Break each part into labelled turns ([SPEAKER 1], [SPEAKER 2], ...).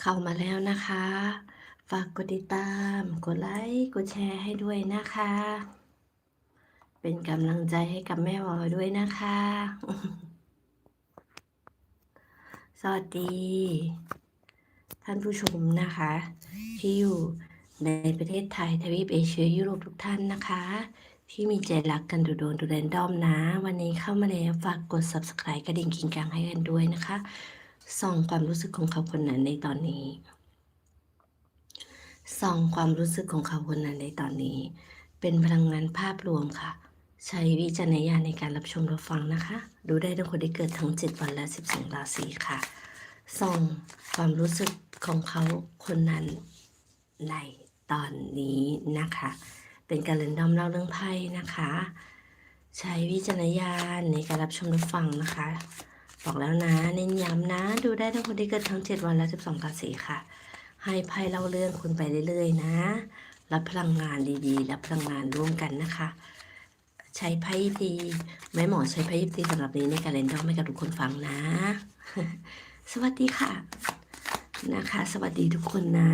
[SPEAKER 1] เข้ามาแล้วนะคะ ฝากกดติดตาม กดไลค์ กดแชร์ให้ด้วยนะคะ เป็นกำลังใจให้กับแม่หมอด้วยนะคะ สวัสดี ท่านผู้ชมนะคะ ที่อยู่ในประเทศไทยทวีปเอเชียยุโรปทุกท่านนะคะ ที่มีใจรักกันดูโดนดูแรนดอมนะ วันนี้เข้ามาแล้วฝากกด subscribe กระดิ่งกิงกังให้กันด้วยนะคะ ส่องความรู้สึกของเขาคนนั้นในตอนนี้ส่องความรู้สึกของเขาคนนั้นในตอนนี้ เป็นพลังงานภาพรวมค่ะ ใช้วิจารณญาณในการรับชมรับฟังนะคะ ดูได้ทั้งคนที่เกิดทั้ง 7 วันและ 12 ราศีค่ะส่องความรู้สึกของเขาคนนั้นในตอนนี้นะคะ เป็นการเล่นดอมเล่าเรื่องไพ่นะคะ ใช้วิจารณญาณในการรับชมรับฟังนะคะ บอกแล้วนะ เน้นย้ำนะ ดูได้ทั้งคนที่เกิดทั้ง 7 วันและ 12ราศีค่ะ ให้ไพ่เล่าเรื่องคุณไปเรื่อยๆ นะ รับพลังงานดีๆ รับพลังงานร่วมกันนะคะ ใช้ไพ่ยิปตีแม่หมอใช้ไพ่ยิปตีสำหรับนี้ในการเล่นดอมให้กับทุกคนฟังนะ สวัสดีค่ะ นะคะ สวัสดีทุกคนนะ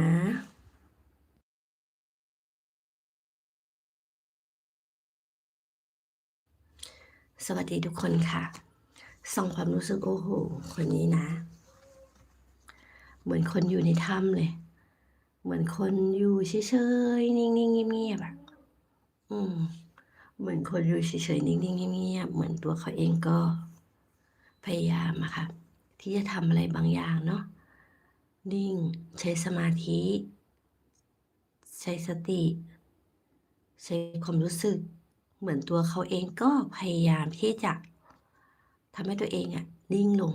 [SPEAKER 1] สวัสดีทุกคนค่ะ ส่องความรู้สึกโอ้โหคนนี้นะ เหมือนคนอยู่ในถ้ำเลย เหมือนคนอยู่เฉยๆนิ่งๆเงียบๆอะอืมเหมือนคนอยู่เฉยๆนิ่งๆเงียบๆเหมือนตัวเขาเองก็พยายามอะค่ะ ที่จะทำอะไรบางอย่างเนาะนิ่งใช้สมาธิ ใช้สติ ใช้ความรู้สึก เหมือนตัวเขาเองก็พยายามที่จะ ทำให้ตัวเองอะนิ่งลง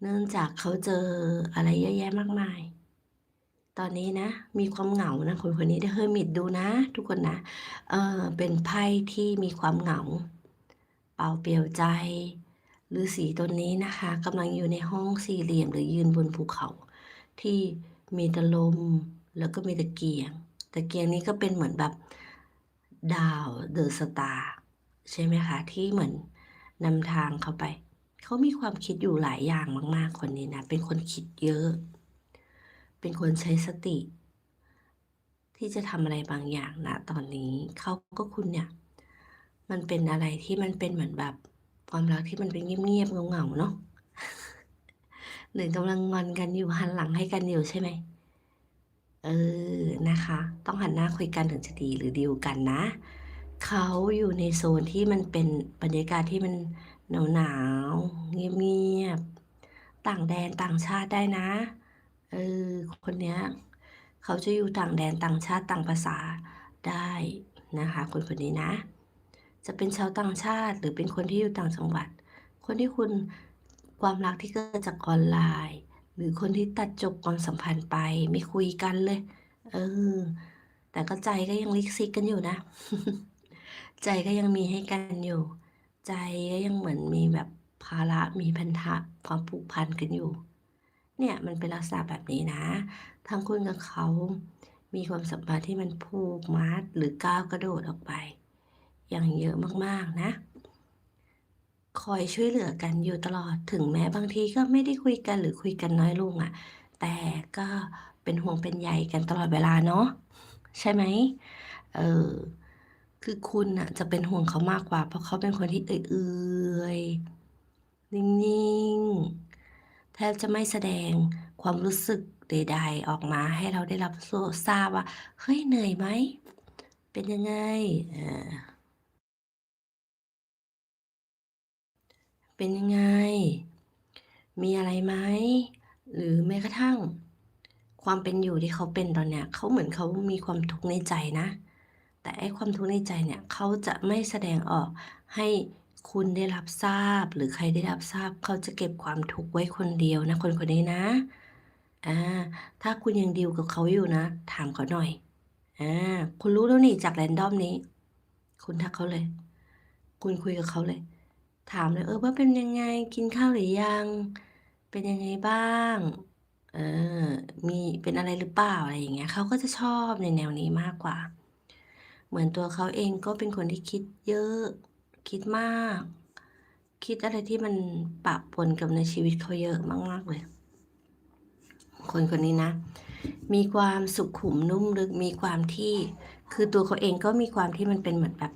[SPEAKER 1] เนื่องจากเขาเจออะไรเยอะแยะมากมาย ตอนนี้นะ มีความเหงานะคนคนนี้ได้เฮอร์มิตดูนะ ทุกคนนะ เออเป็นไพ่ที่มีความเหงา เปล่าเปลี่ยวใจฤาษีตนนี้นะคะกำลังอยู่ในห้องสี่เหลี่ยมหรือยืนบนภูเขา ที่มีตะลมแล้วก็มีตะเกียงตะเกียงนี้ก็เป็นเหมือนแบบดาวเดอะสตาร์ใช่ไหมคะ ที่เหมือน นำทางเขาไป เขามีความคิดอยู่หลายอย่างมาก ๆ คนนี้นะ เป็นคนคิดเยอะ เป็นคนใช้สติ ที่จะทำอะไรบางอย่างนะ ตอนนี้เขาก็คุณเนี่ย มันเป็นอะไรที่มันเป็นเหมือนแบบ ความรักที่มันเป็นเงียบๆเงาๆเนาะหรือกำลังงอนกันอยู่หันหลังให้กันอยู่ใช่ไหมเออนะคะ ต้องหันหน้าคุยกันถึงจะดีหรือดีลกันนะ เขาอยู่ในโซนที่มันเป็นบรรยากาศที่มันหนาวๆเงียบๆต่างแดนต่างชาติได้นะ เออ คนเนี้ย เขาจะอยู่ต่างแดนต่างชาติต่างภาษาได้นะคะ คนคนนี้นะ จะเป็นชาวต่างชาติหรือเป็นคนที่อยู่ต่างจังหวัด คนที่คุณความรักที่เกิดจากออนไลน์ หรือคนที่ตัดจบความสัมพันธ์ไปไม่คุยกันเลย เออ แต่ก็ใจก็ยังลิกซิกกันอยู่นะ ใจก็ยังมีให้กันอยู่ ใจก็ยังเหมือนมีแบบภาระมีพันธะความผูกพันกันอยู่ เนี่ยมันเป็นลักษณะแบบนี้นะ ทั้งคุณกับเขา มีความสัมพันธ์ที่มันผูกมัดหรือก้าวกระโดดออกไป อย่างเยอะมากๆนะ คอยช่วยเหลือกันอยู่ตลอดถึงแม้บางทีก็ไม่ได้คุยกันหรือคุยกันน้อยลงอะแต่ก็เป็นห่วงเป็นใยกันตลอดเวลาเนาะใช่ไหมเออ คือคุณน่ะ จะเป็นห่วงเขามากกว่า เพราะเขาเป็นคนที่เอื่อยๆนิ่งๆ แทบจะไม่แสดงความรู้สึกใดๆออกมาให้เราได้รับทราบว่า เฮ้ยเหนื่อยไหม เป็นยังไงเออเป็นยังไง มีอะไรไหม หรือแม้กระทั่ง ความเป็นอยู่ที่เขาเป็นตอนเนี้ยเขาเหมือนเขามีความทุกข์ในใจนะ แต่ไอ้ความทุกข์ในใจเนี่ยเขาจะไม่แสดงออกให้คุณได้รับทราบ หรือใครได้รับทราบ เขาจะเก็บความทุกข์ไว้คนเดียวนะคนคนนี้นะอ่าถ้าคุณยังดีลกับเขาอยู่นะ ถามเขาหน่อยอ่าคุณรู้แล้วนี่จากแรนดอมนี้ คุณทักเขาเลย คุณคุยกับเขาเลย ถามเลยเออว่าเป็นยังไงกินข้าวหรือยัง เป็นยังไงบ้างเออมีเป็นอะไรหรือเปล่าอะไรอย่างเงี้ยเขาก็จะชอบในแนวนี้มากกว่า เหมือนตัวเขาเองก็เป็นคนที่คิดเยอะ คิดมาก คิดอะไรที่มันปะปนกับในชีวิตเขาเยอะมากๆเลย คนคนนี้นะ มีความสุขุมนุ่มลึก มีความที่ คือตัวเขาเองก็มีความที่มันเป็นเหมือนแบบ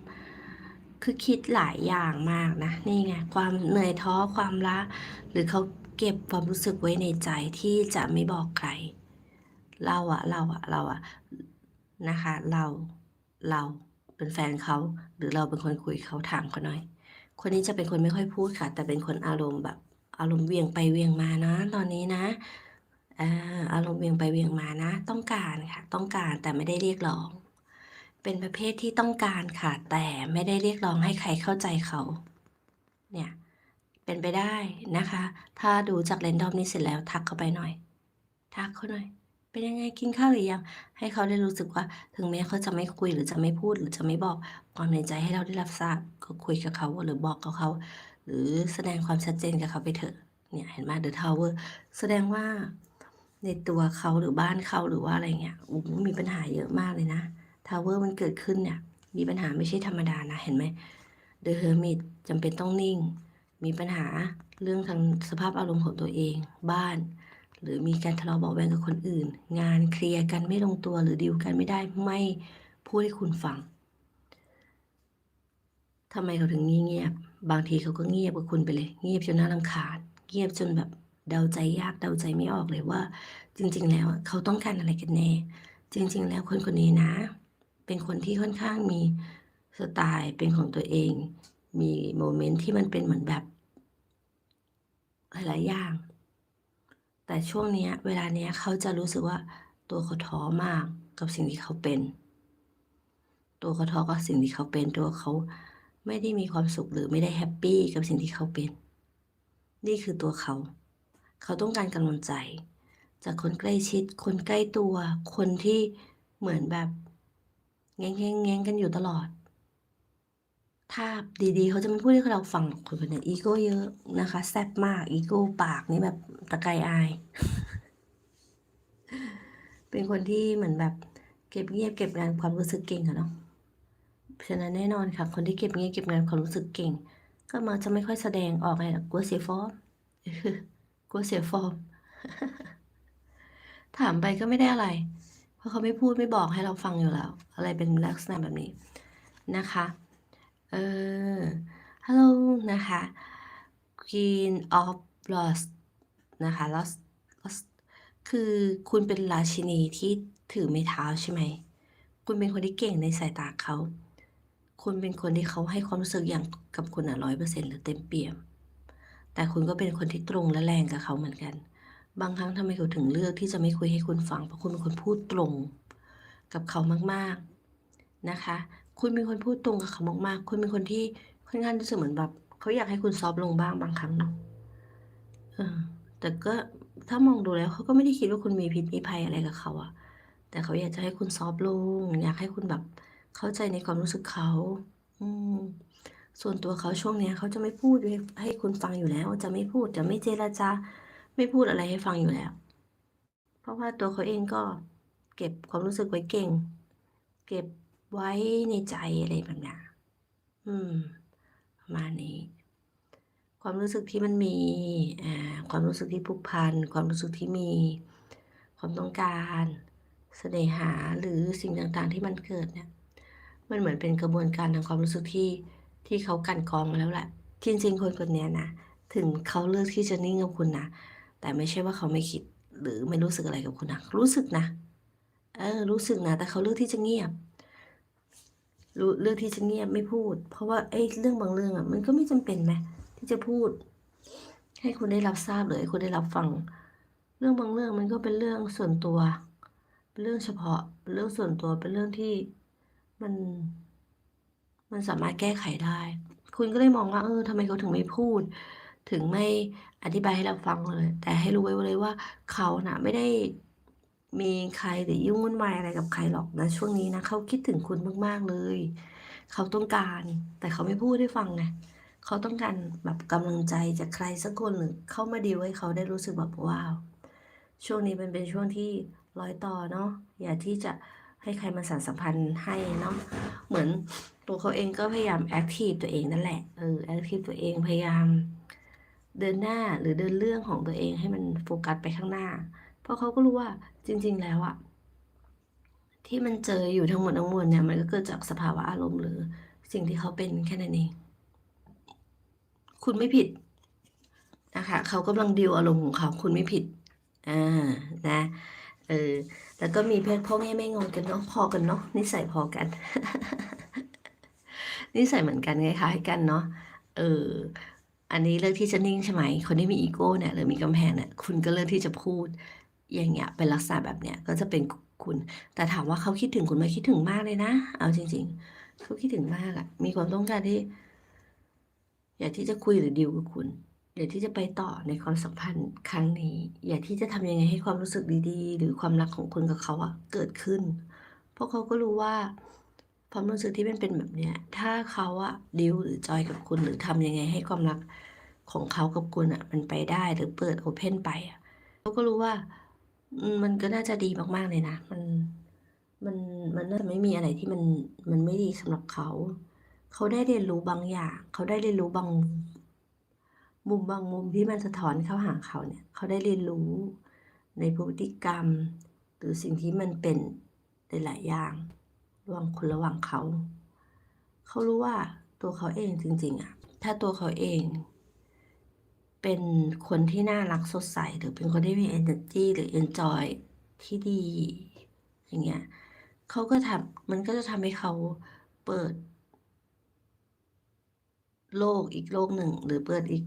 [SPEAKER 1] คือคิดหลายอย่างมากนะ นี่ไง ความเหนื่อยท้อ ความล้า หรือเขาเก็บความรู้สึกไว้ในใจที่จะไม่บอกใคร เราอะเราอะเราอะนะคะ เรา เราเป็นแฟนเขา หรือเราเป็นคนคุยเขาถามเขาหน่อย คนนี้จะเป็นคนไม่ค่อยพูดค่ะ แต่เป็นคนอารมณ์แบบ อารมณ์เวียงไปเวียงมานะ ตอนนี้นะอารมณ์เวียงไปเวียงมานะ ต้องการค่ะ ต้องการแต่ไม่ได้เรียกร้อง เป็นประเภทที่ต้องการค่ะ แต่ไม่ได้เรียกร้องให้ใครเข้าใจเขา เนี่ย เป็นไปได้นะคะ ถ้าดูจาก random นี้เสร็จแล้วทักเขาไปหน่อย ทักเขาหน่อย เป็นยังไงกินข้าวหรือยัง?ให้เขาได้รู้สึกว่า ถึงแม้เขาจะไม่คุยหรือจะไม่พูดหรือจะไม่บอกความในใจให้เราได้รับทราบก็คุยกับเขาหรือบอกกับเขา หรือแสดงความชัดเจนกับเขาไปเถอะเนี่ยเห็นไหม The Tower แสดงว่าในตัวเขาหรือบ้านเขาหรือว่าอะไรเงี้ยโอ้มีปัญหาเยอะมากเลยนะ Tower มันเกิดขึ้นเนี่ยมีปัญหาไม่ใช่ธรรมดานะเห็นไหม The Hermit จำเป็นต้องนิ่ง มีปัญหาเรื่องทางสภาพอารมณ์ของตัวเอง บ้าน หรือมีการทะเลาะเบาะแว้งกับคนอื่น งานเคลียร์กันไม่ลงตัวหรือดีลกันไม่ได้ไม่พูดให้คุณฟังทำไมเขาถึงเงียบ บางทีเขาก็เงียบกับคุณไปเลย เงียบจนน่ารำคาญ เงียบจนแบบเดาใจยากเดาใจไม่ออกเลยว่า จริง ๆ แล้วเขาต้องการอะไรกันแน่ จริง ๆ แล้วคนคนนี้นะ เป็นคนที่ค่อนข้างมีสไตล์เป็นของตัวเอง มีโมเมนต์ที่มันเป็นเหมือนแบบ หลายๆอย่าง แต่ช่วงนี้เวลาเนี้ยเขาจะรู้สึกว่าตัวเขาท้อมากกับสิ่งที่เขาเป็น ตัวเขาท้อกับสิ่งที่เขาเป็นตัวเขาไม่ได้มีความสุขหรือไม่ได้แฮปปี้กับสิ่งที่เขาเป็น นี่คือตัวเขา เขาต้องการกำลังใจ จากคนใกล้ชิด คนใกล้ตัว คนที่เหมือนแบบแง้งๆกันอยู่ตลอด ถ้าดีๆ เขาจะไม่พูดให้เราฟังคนคนเนี้ยอีโก้เยอะนะคะ แซ่บมากอีโก้ปากนี่แบบตะไคร้อาย เป็นคนที่เหมือนแบบเก็บเงียบเก็บงานความรู้สึกเก่งอะเนาะฉะนั้นแน่นอนค่ะ คนที่เก็บเงียบเก็บงานความรู้สึกเก่ง ก็มักจะไม่ค่อยแสดงออกไงกลัวเสียฟอร์มกลัวเสียฟอร์ม ถามไปก็ไม่ได้อะไร เพราะเขาไม่พูดไม่บอกให้เราฟังอยู่แล้ว อะไรเป็นลักษณะแบบนี้นะคะ เออ ฮัลโหลนะคะ Queen of Lost นะคะ Lost Lost คือคุณเป็นราชินีที่ถือไม้เท้าใช่ไหม คุณเป็นคนที่เก่งในสายตาเขา คุณเป็นคนที่เขาให้ความรู้สึกอย่างกับคุณอะ100%หรือเต็มเปี่ยม แต่คุณก็เป็นคนที่ตรงและแรงกับเขาเหมือนกัน บางครั้งทำไมเขาถึงเลือกที่จะไม่คุยให้คุณฟัง เพราะคุณเป็นคนพูดตรงกับเขามาก ๆ นะคะ คุณเป็นคนพูดตรงกับเขามากๆ คุณเป็นคนที่ค่อนข้างรู้สึกเหมือนแบบเขาอยากให้คุณซอฟลงบ้างบางครั้งเนาะแต่ก็ถ้ามองดูแล้วเขาก็ไม่ได้คิดว่าคุณมีพิษมีภัยอะไรกับเขาอะแต่เขาอยากจะให้คุณซอฟลง อยากให้คุณแบบเข้าใจในความรู้สึกเขา อืมส่วนตัวเขาช่วงเนี้ยเขาจะไม่พูดให้ให้คุณฟังอยู่แล้ว จะไม่พูดจะไม่เจรจาไม่พูดอะไรให้ฟังอยู่แล้ว เพราะว่าตัวเขาเองก็เก็บความรู้สึกไว้เก่ง เก็บ ไว้ในใจอะไรแบบนี้อืม ประมาณนี้ ความรู้สึกที่มันมี อ่า ความรู้สึกที่ผูกพัน ความรู้สึกที่มี ความต้องการเสน่หาหรือสิ่งต่างๆที่มันเกิดเนี่ย มันเหมือนเป็นกระบวนการทางความรู้สึกที่ที่เขากันกองมาแล้วแหละจริงๆคนคนนี้นะถึงเขาเลือกที่จะนิ่งกับคุณนะแต่ไม่ใช่ว่าเขาไม่คิดหรือไม่รู้สึกอะไรกับคุณนะรู้สึกนะ เออ รู้สึกนะ แต่เขาเลือกที่จะเงียบ รู้เลือกที่จะเงียบไม่พูด เพราะว่าไอ้เรื่องบางเรื่องอะมันก็ไม่จำเป็นไหมที่จะพูด ให้คุณได้รับทราบหรือให้คุณได้รับฟัง เรื่องบางเรื่องมันก็เป็นเรื่องส่วนตัว เป็นเรื่องเฉพาะเป็นเรื่องส่วนตัวเป็นเรื่องที่มัน มันสามารถแก้ไขได้ คุณก็เลยมองว่า เออทำไมเขาถึงไม่พูด ถึงไม่อธิบายให้เราฟังเลย แต่ให้รู้ไว้เลยว่าเขาน่ะไม่ได้ มีใครหรือยุ่งวุ่นวายอะไรกับใครหรอกนะช่วงนี้นะเขาคิดถึงคุณมากๆเลย เขาต้องการ แต่เขาไม่พูดให้ฟังไงเขาต้องการแบบกำลังใจจากใครสักคนหรือเข้ามาดีลให้เขาได้รู้สึกแบบว้าวช่วงนี้มันเป็นช่วงที่รอยต่อเนาะอย่าที่จะให้ใครมาสานสัมพันธ์ให้เนาะเหมือนตัวเขาเองก็พยายามแอคทีฟตัวเองนั่นแหละเออแอคทีฟตัวเองพยายามเดินหน้าหรือเดินเรื่องของตัวเองให้มันโฟกัสไปข้างหน้า เพราะเขาก็รู้ว่าจริง ๆ แล้วอะที่มันเจออยู่ทั้งหมดทั้งมวลเนี่ยมันก็เกิดจากสภาวะอารมณ์หรือสิ่งที่เขาเป็นแค่นั้นเองคุณไม่ผิดนะคะเขากำลังดิวอารมณ์ของเขาคุณไม่ผิดอ่านะเออแล้วก็มีเพศพ่อแม่ไม่งงกันเนาะพอกันเนาะนิสัยพอกัน นิสัยเหมือนกันไงคล้ายๆกันเนาะเอออันนี้เลือกที่จะนิ่งใช่ไหมคนที่มีอีโก้เนี่ยหรือมีกำแพงเนี่ยคุณก็เลือกที่จะพูด อย่างเงี้ยเป็นลักษณะแบบเนี้ยก็จะเป็นคุณ แต่ถามว่าเขาคิดถึงคุณไหมคิดถึงมากเลยนะ เอาจริง ๆเขาคิดถึงมากอะมีความต้องการที่ อยากที่จะคุยหรือดีลกับคุณอยากที่จะไปต่อในความสัมพันธ์ครั้งนี้ อยากที่จะทำยังไงให้ความรู้สึกดีๆ หรือความรักของคุณกับเขาอะเกิดขึ้น เพราะเขาก็รู้ว่าความรู้สึกที่มันเป็นแบบเนี้ย ถ้าเขาอะดีลหรือจอยกับคุณ หรือทำยังไงให้ความรักของเขากับคุณอะมันไปได้หรือเปิดโอเพนไปอะเขาก็รู้ว่า อืม มันก็น่าจะดีมาก ๆ เลยนะ มัน มัน มันน่าจะไม่มีอะไรที่มัน มันไม่ดีสำหรับเขา เขาได้เรียนรู้บางอย่าง เขาได้เรียนรู้บาง มุมบางมุมที่มันสะท้อนเข้าหาเขาเนี่ย เขาได้เรียนรู้ในพฤติกรรม หรือสิ่งที่มันเป็นหลายๆอย่างระหว่างคุณระหว่างเขา เขารู้ว่าตัวเขาเองจริง ๆอะถ้าตัวเขาเอง เป็นคนที่น่ารักสดใส หรือเป็นคนที่มี energy หรือ enjoy ที่ดี อย่างเงี้ยเขาก็ทำมันก็จะทำให้เขาเปิด โลกอีกโลกหนึ่ง หรือเปิดอีก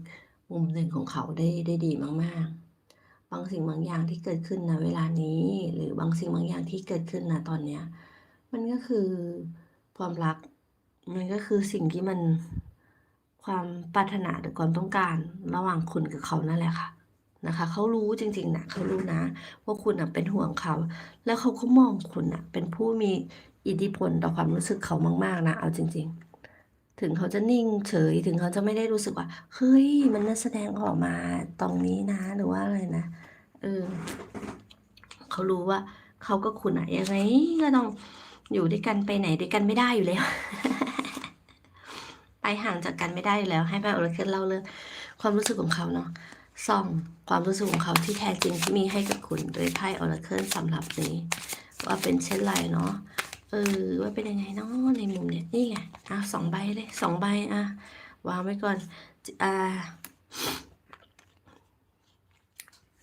[SPEAKER 1] มุมหนึ่งของเขาได้ได้ดีมากๆ บางสิ่งบางอย่างที่เกิดขึ้นณเวลานี้ หรือบางสิ่งบางอย่างที่เกิดขึ้นณตอนเนี้ย มันก็คือความรัก มันก็คือสิ่งที่มัน ความปรารถนาหรือความต้องการระหว่างคุณกับเขานั่นแหละค่ะนะคะ เขารู้จริงๆนะเขารู้นะ ว่าคุณนะเป็นห่วงเขา แล้วเขาก็มองคุณนะเป็นผู้มีอิทธิพลต่อความรู้สึกเขามากๆนะเอาจริง ๆ ถึงเขาจะนิ่งเฉยถึงเขาจะไม่ได้รู้สึกว่าเฮ้ยมันน่าแสดงออกมาตรงนี้นะหรือว่าอะไรนะเออเขารู้ว่าเขากับคุณน่ะยังไงก็ต้องอยู่ด้วยกันไปไหนด้วยกันไม่ได้อยู่แล้ว ไปห่างจากกันไม่ได้อยู่แล้ว ให้ไพ่ Oracle เล่าเรื่องความรู้สึกของเขาเนาะส่องความรู้สึกของเขาที่แท้จริงที่มีให้กับคุณโดยไพ่ Oracle สำหรับนี้ ว่าเป็นเช่นไรเนาะเออว่าเป็นยังไงเนาะในมุมเนี่ยนี่ไงอะ2ใบเลย2ใบอะวางไว้ก่อนจอ่า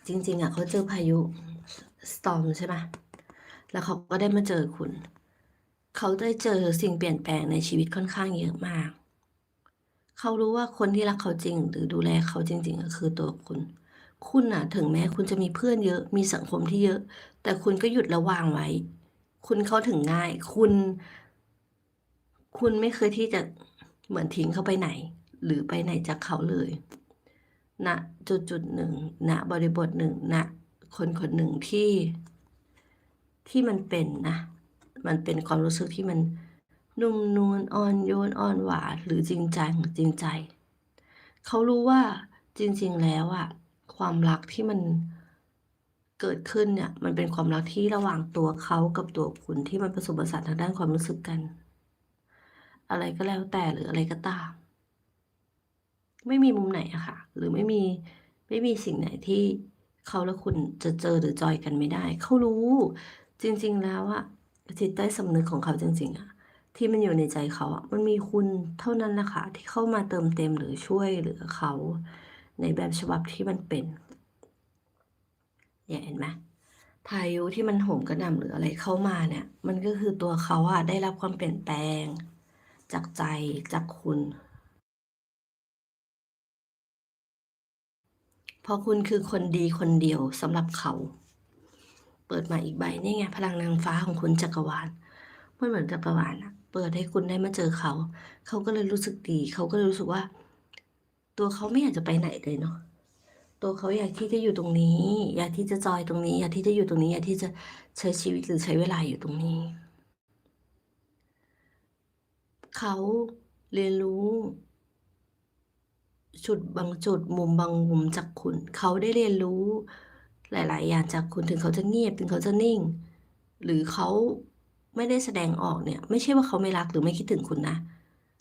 [SPEAKER 1] จริง ๆอะเขาเจอพายุ Storm ใช่เปล่าแล้วเขาก็ได้มาเจอคุณ เขาได้เจอสิ่งเปลี่ยนแปลงในชีวิตค่อนข้างเยอะมาก เขารู้ว่าคนที่รักเขาจริง หรือดูแลเขาจริงๆก็คือตัวคุณ คุณน่ะ ถึงแม้คุณจะมีเพื่อนเยอะ มีสังคมที่เยอะ แต่คุณก็หยุดและวางไว้ คุณเข้าถึงง่าย คุณ คุณไม่เคยที่จะเหมือนทิ้งเขาไปไหน หรือไปไหนจากเขาเลยณจุดๆหนึ่งณบริบทหนึ่งณคนคนหนึ่งที่ที่มันเป็นนะ มันเป็นความรู้สึกที่มัน นุ่มนวลอ่อนโยนอ่อนหวานหรือจริงจังจริงใจ เขารู้ว่าจริง ๆ แล้วอะความรักที่มันเกิดขึ้นเนี่ย มันเป็นความรักที่ระหว่างตัวเขากับตัวคุณที่มันผสมผสานทางด้านความรู้สึกกัน อะไรก็แล้วแต่หรืออะไรก็ตาม ไม่มีมุมไหนอะค่ะ หรือไม่มีไม่มีสิ่งไหนที่เขาและคุณจะเจอหรือจอยกันไม่ได้ เขารู้จริง ๆ แล้วอะจิตใต้สำนึกของเขาจริง ๆอะ ที่มันอยู่ในใจเขาอะมันมีคุณเท่านั้นแหละค่ะ ที่เข้ามาเติมเต็มหรือช่วยเหลือเขา ในแบบฉบับที่มันเป็น เนี่ยเห็นไหมพายุที่มันโหมกระหน่ำหรืออะไรเข้ามาเนี่ย มันก็คือตัวเขาอะได้รับความเปลี่ยนแปลง จากใจจากคุณเพราะคุณคือคนดีคนเดียวสำหรับเขา เปิดมาอีกใบนี่ไง พลังนางฟ้าของคุณจักรวาลมันเหมือนจักรวาลน่ะ เปิดให้คุณได้มาเจอเขา เขาก็เลยรู้สึกดี เขาก็เลยรู้สึกว่า ตัวเขาไม่อยากจะไปไหนเลยเนาะตัวเขาอยากที่จะอยู่ตรงนี้ อยากที่จะจอยตรงนี้ อยากที่จะอยู่ตรงนี้ อยากที่จะใช้ชีวิตหรือใช้เวลาอยู่ตรงนี้ เขาเรียนรู้จุดบางจุดมุมบางมุมจากคุณ เขาได้เรียนรู้หลาย ๆ อย่างจากคุณถึงเขาจะเงียบถึงเขาจะนิ่ง หรือเขา ไม่ได้แสดงออกเนี่ย ไม่ใช่ว่าเขาไม่รักหรือไม่คิดถึงคุณนะ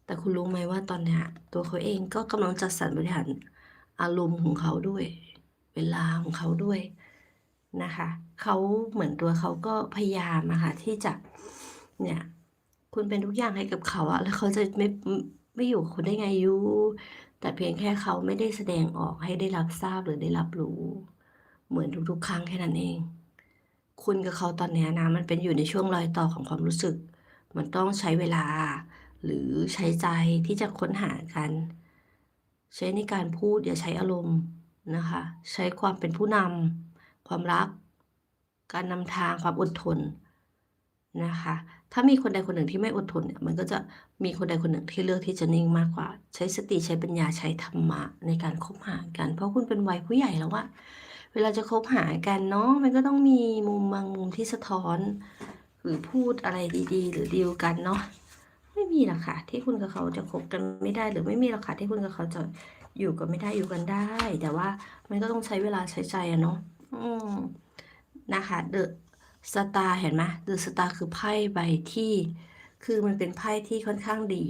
[SPEAKER 1] แต่คุณรู้ไหมว่าตอนเนี้ยตัวเขาเองก็กำลังจัดสรรบริหารอารมณ์ของเขาด้วย เวลาของเขาด้วยนะคะเขาเหมือนตัวเขาก็พยายามอะค่ะที่จะเนี่ย คุณเป็นทุกอย่างให้กับเขาอะแล้วเขาจะไม่ไม่อยู่คุณได้ไงยูแต่เพียงแค่เขาไม่ได้แสดงออกให้ได้รับทราบหรือได้รับรู้ เหมือนทุกๆ ครั้งแค่นั้นเอง คุณกับเขาตอนนี้นะ มันเป็นอยู่ในช่วงรอยต่อของความรู้สึก มันต้องใช้เวลา หรือใช้ใจที่จะค้นหากัน ใช้ในการพูดอย่าใช้อารมณ์นะคะ ใช้ความเป็นผู้นำความรัก การนำทางความอดทนนะคะ ถ้ามีคนใดคนหนึ่งที่ไม่อดทนเนี่ยมันก็จะมีคนใดคนหนึ่งที่เลือกที่จะนิ่งมากกว่า ใช้สติใช้ปัญญาใช้ธรรมะในการคบหากัน เพราะคุณเป็นวัยผู้ใหญ่แล้วอะ เวลาจะคบหากันเนาะมันก็ต้องมีมุมบางมุมที่สะท้อน หรือพูดอะไรดีๆ หรือดีลกันเนาะไม่มีหรอกค่ะ ที่คุณกับเขาจะคบกันไม่ได้หรือไม่มีหรอกค่ะที่คุณกับเขาจะอยู่กันไม่ได้อยู่กันได้ แต่ว่ามันก็ต้องใช้เวลาใช้ใจอะเนาะอืมนะคะเดอะสตาร์เห็นไหมเดอะสตาร์คือไพ่ใบที่ คือมันเป็นไพ่ที่ค่อนข้างดี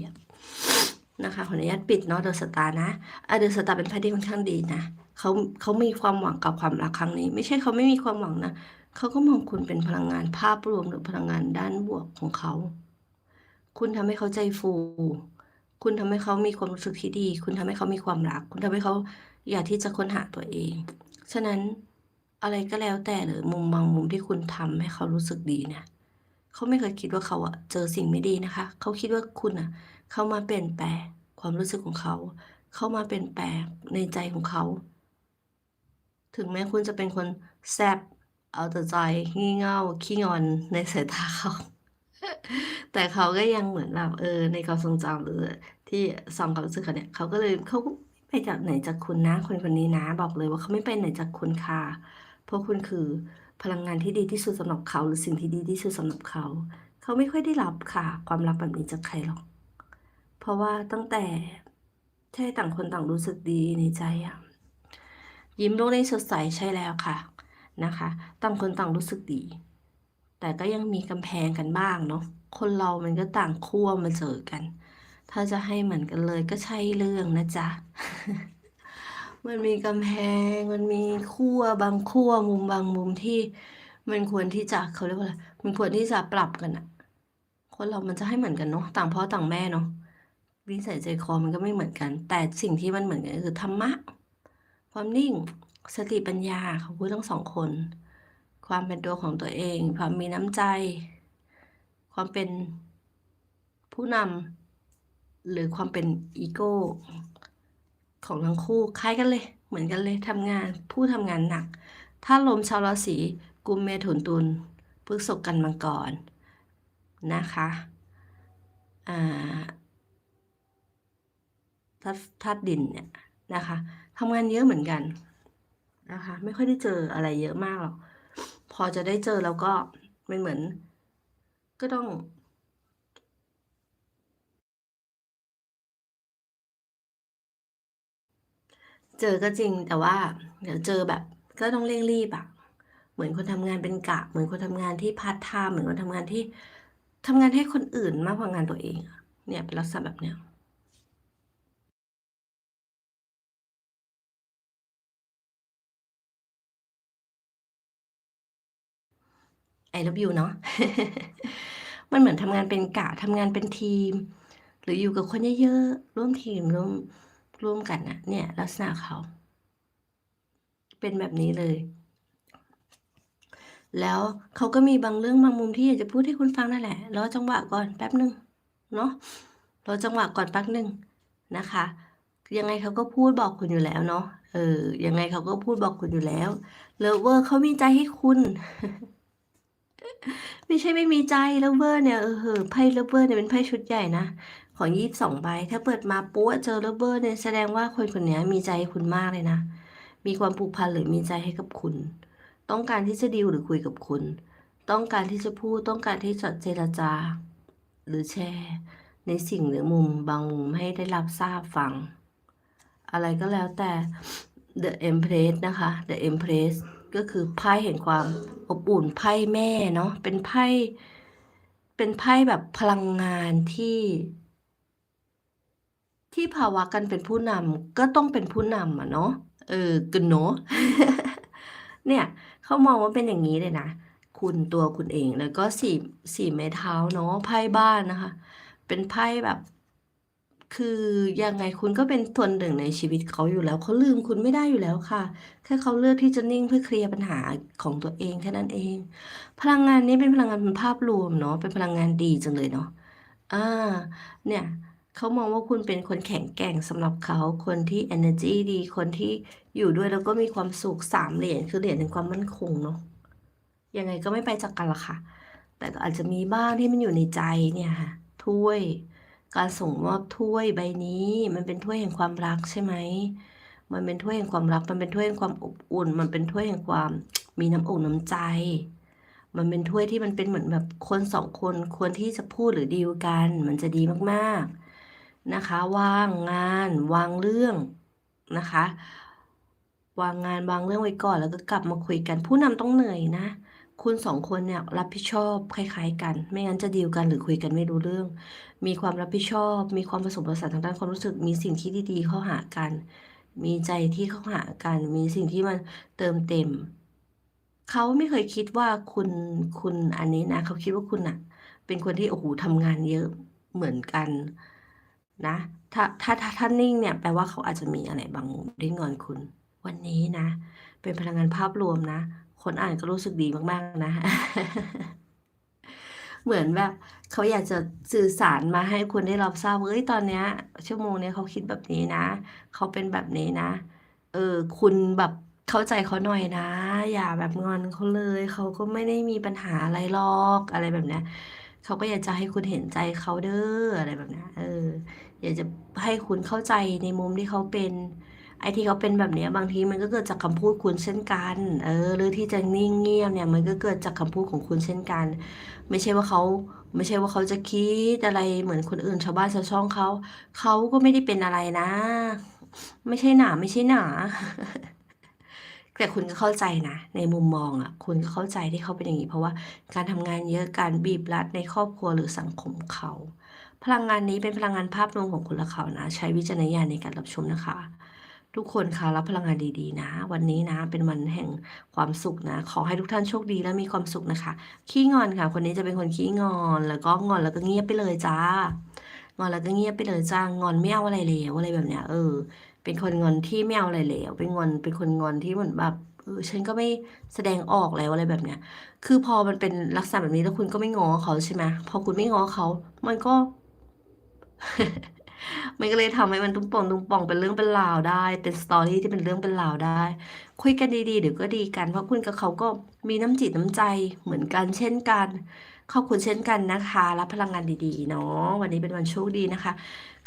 [SPEAKER 1] นะคะขออนุญาตปิดเนาะเดอะสตาร์นะอะเดอะสตาร์เป็นไพ่ที่ค่อนข้างดีนะ เขาเขามีความหวังกับความรักครั้งนี้ ไม่ใช่เขาไม่มีความหวังนะเขาก็มองคุณเป็นพลังงานภาพรวมหรือพลังงานด้านบวกของเขา คุณทำให้เขาใจฟู คุณทำให้เขามีความรู้สึกที่ดี คุณทำให้เขามีความรัก คุณทำให้เขาอยากที่จะค้นหาตัวเอง ฉะนั้นอะไรก็แล้วแต่หรือมุมบางมุมที่คุณทำให้เขารู้สึกดีเนี่ยเขาไม่เคยคิดว่าเขาอะเจอสิ่งไม่ดีนะคะ เขาคิดว่าคุณอะเข้ามาเปลี่ยนแปลงความรู้สึกของเขา เข้ามาเปลี่ยนแปลงในใจของเขา ถึงแม้คุณจะเป็นคนแซบเอาแต่ใจงี่เง่าขี้งอนในสายตาเขา แต่เขาก็ยังเหมือนแบบเออ ในความทรงจำหรือ ที่สองความรู้สึกเขาเนี่ยเขาก็เลยเขาก็ไม่ไปจากไหนจากคุณนะ คนคนนี้นะ บอกเลยว่าเขาไม่ไปไหนจากคุณค่ะ เพราะคุณคือพลังงานที่ดีที่สุดสำหรับเขา หรือสิ่งที่ดีที่สุดสำหรับเขา เขาไม่ค่อยได้รับค่ะ ความรักแบบนี้จากใครหรอก เพราะว่าตั้งแต่ใช่ต่างคนต่างรู้สึกดีในใจอะ ยิ้มโลกได้สดใสใช่แล้วค่ะนะคะต่างคนต่างรู้สึกดี แต่ก็ยังมีกำแพงกันบ้างเนาะคนเรามันก็ต่างขั้วมาเจอกัน ถ้าจะให้เหมือนกันเลยก็ใช่เรื่องนะจ๊ะมันมีกำแพง มันมีขั้วบางขั้วมุมบางมุมที่ มันควรที่จะเขาเรียกว่าอะไรมันควรที่จะปรับกันอะคนเรามันจะให้เหมือนกันเนาะต่างพ่อต่างแม่เนาะวิสัยใจคอมันก็ไม่เหมือนกัน แต่สิ่งที่มันเหมือนกันคือธรรมะ ความนิ่งสติปัญญาของผู้ทั้งสองคน ความเป็นตัวของตัวเอง ความมีน้ำใจ ความเป็นผู้นำหรือความเป็นอีโก้ของทั้งคู่คล้ายกันเลย เหมือนกันเลยทำงานผู้ทำงานหนัก ถ้าลมชาวราศีกุมเมถุนตุลพฤษภกันมังกรนะคะอ่าธาตุธาตุดินเนี่ยนะคะ ทำงานเยอะเหมือนกันนะคะ ไม่ค่อยได้เจออะไรเยอะมากหรอก พอจะได้เจอแล้วก็มันเหมือน ก็ต้องเจอก็จริงแต่ว่าเดี๋ยวเจอแบบ ก็ต้องเร่งรีบอะเหมือนคนทำงานเป็นกะ เหมือนคนทำงานที่พาร์ทไทม์เหมือนคนทำงานที่ทำงานให้คนอื่นมากกว่างานตัวเองเนี่ยเป็นลักษณะแบบเนี้ย ไอ love you เนาะมันเหมือนทำงานเป็นกะทำงานเป็นทีม หรืออยู่กับคนเยอะๆร่วมทีมร่วมร่วมกันน่ะเนี่ย ลักษณะเขา เป็นแบบนี้เลย แล้วเขาก็มีบางเรื่องบางมุมที่อยากจะพูดให้คุณฟังนั่นแหละรอจังหวะก่อนแป๊บหนึ่งเนาะรอจังหวะก่อนแป๊บหนึ่งนะคะ ยังไงเขาก็พูดบอกคุณอยู่แล้วเนาะเออยังไงเขาก็พูดบอกคุณอยู่แล้วเลิฟเวอร์เขามีใจให้คุณ ไม่ใช่ไม่มีใจเลิฟเวอร์เนี่ยเออเหอไพ่เลิฟเวอร์เนี่ยเป็นไพ่ชุดใหญ่นะของยี่สิบสองใบ ถ้าเปิดมาปุ๊บเจอเลิฟเวอร์เนี่ยแสดงว่าคนคนนี้มีใจคุณมากเลยนะ มีความผูกพันหรือมีใจให้กับคุณ ต้องการที่จะดีลหรือคุยกับคุณ ต้องการที่จะพูดต้องการที่จะเจรจา หรือแชร์ ในสิ่งหรือมุมบางมุมให้ได้รับทราบฟัง อะไรก็แล้วแต่ The Empress นะคะ The Empress ก็คือไพ่แห่งความอบอุ่นไพ่แม่เนาะเป็นไพ่เป็นไพ่แบบพลังงานที่ ที่ภาวะการเป็นผู้นำก็ต้องเป็นผู้นำอะเนาะเออกะเนาะเนี่ยเขามองว่าเป็นอย่างงี้เลยนะคุณตัวคุณเองแล้วก็สี่สี่ไม้เท้าเนาะไพ่บ้านนะคะ เป็นไพ่แบบ คือยังไงคุณก็เป็นส่วนหนึ่งในชีวิตเขาอยู่แล้ว เขาลืมคุณไม่ได้อยู่แล้วค่ะ แค่เขาเลือกที่จะนิ่งเพื่อเคลียร์ปัญหาของตัวเองแค่นั้นเอง พลังงานนี้เป็นพลังงานภาพรวมเนาะ เป็นพลังงานดีจังเลยเนาะอาเนี่ยเขามองว่าคุณเป็นคนแข็งแกร่งสำหรับเขา คนที่เอเนอร์จีดี คนที่อยู่ด้วยแล้วก็มีความสุข3เหรียญคือเหรียญแห่งความมั่นคงเนาะ ยังไงก็ไม่ไปจากกันหรอกค่ะ แต่ก็อาจจะมีบ้างที่มันอยู่ในใจเนี่ยค่ะ ถ้วย การส่งมอบถ้วยใบนี้ มันเป็นถ้วยแห่งความรักใช่ไหม มันเป็นถ้วยแห่งความรัก มันเป็นถ้วยแห่งความอบอุ่น มันเป็นถ้วยแห่งความมีน้ำอกน้ำใจ มันเป็นถ้วยที่มันเป็นเหมือนแบบคน2คนควรที่จะพูดหรือดีลกัน มันจะดีมากๆนะคะวางงานวางเรื่องนะคะ วางงานวางเรื่องไว้ก่อนแล้วก็กลับมาคุยกัน ผู้นำต้องเหนื่อยนะ คุณ2คนเนี่ยรับผิดชอบคล้าย ๆ กัน ไม่งั้นจะดีลกันหรือคุยกันไม่รู้เรื่อง มีความรับผิดชอบ มีความผสมผสานทางด้านความรู้สึก มีสิ่งที่ดีๆเข้าหากัน มีใจที่เข้าหากัน มีสิ่งที่มันเติมเต็ม เขาไม่เคยคิดว่าคุณคุณอันนี้นะ เขาคิดว่าคุณน่ะเป็นคนที่โอ้โฮทำงานเยอะเหมือนกันนะถ้าถ้าถ้าถ้านิ่งเนี่ยแปลว่าเขาอาจจะมีอะไรบางมุมที่งอนคุณ วันนี้นะ เป็นพลังงานภาพรวมนะ คนอ่านก็รู้สึกดีมากๆนะ เหมือนแบบเขาอยากจะสื่อสารมาให้คุณได้รับทราบว่าเฮ้ยตอนเนี้ย ชั่วโมงเนี้ยเขาคิดแบบนี้นะ เขาเป็นแบบนี้นะ เออ คุณแบบเข้าใจเขาหน่อยนะ อย่าแบบงอนเขาเลย เขาก็ไม่ได้มีปัญหาอะไรหรอกอะไรแบบเนี้ยเขาก็อยากจะให้คุณเห็นใจเขาเด้ออะไรแบบนี้เออ อยากจะให้คุณเข้าใจในมุมที่เขาเป็น ไอ้ที่เขาเป็นแบบนี้บางทีมันก็เกิดจากคำพูดคุณเช่นกัน เออ หรือที่จะนิ่งเงียบเนี่ย มันก็เกิดจากคำพูดของคุณเช่นกัน ไม่ใช่ว่าเขาไม่ใช่ว่าเขาจะคิดอะไรเหมือนคนอื่นชาวบ้านชาวช่องเขา เขาก็ไม่ได้เป็นอะไรนะ ไม่ใช่หนาไม่ใช่หนาแต่คุณก็เข้าใจนะ ในมุมมองอะคุณก็เข้าใจที่เขาเป็นอย่างงี้ เพราะว่าการทำงานเยอะการบีบรัดในครอบครัวหรือสังคมเขา พลังงานนี้เป็นพลังงานภาพรวมของคุณและเขานะ ใช้วิจารณญาณในการรับชมนะคะ ทุกคนคะรับพลังงานดีๆ นะ วันนี้นะ เป็นวันแห่งความสุขนะ ขอให้ทุกท่านโชคดีและมีความสุขนะคะ ขี้งอนค่ะ คนนี้จะเป็นคนขี้งอน แล้วก็งอนแล้วก็เงียบไปเลยจ้ะงอนแล้วก็เงียบไปเลยจ้ะงอนไม่เอาอะไรแล้วอะไรแบบเนี้ยเออ เป็นคนงอนที่ไม่เอาอะไรแล้วเป็นงอนเป็นคนงอนที่เหมือนแบบเออฉันก็ไม่แสดงออกแล้วอะไรแบบเนี้ย คือพอมันเป็นลักษณะแบบนี้แล้วคุณก็ไม่ง้อเขาใช่ไหมพอคุณไม่ง้อเขา มันก็ มันก็เลยทำให้มันตุ้มป่องๆเป็นเรื่องเป็นราวได้ เป็น story ที่เป็นเรื่องเป็นราวได้ คุยกันดีๆเดี๋ยวก็ดีกัน เพราะคุณกับเขาก็มีน้ำจิตน้ำใจเหมือนกันเช่นกัน ขอบคุณเช่นกันนะคะ รับพลังงานดีๆเนาะวันนี้เป็นวันโชคดีนะคะ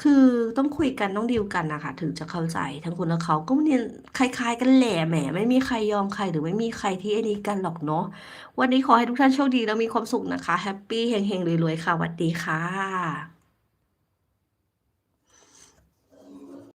[SPEAKER 1] คือต้องคุยกันต้องดีลกันนะคะถึงจะเข้าใจทั้งคุณและเขาก็เนี่ยคล้าย ๆ กันแหละแหมไม่มีใครยอมใครหรือไม่มีใครที่ไอ้นี่กันหรอกเนาะวันนี้ขอให้ทุกท่านโชคดีและมีความสุขนะคะแฮปปี้เฮงๆรวยๆค่ะหวัดดีค่ะ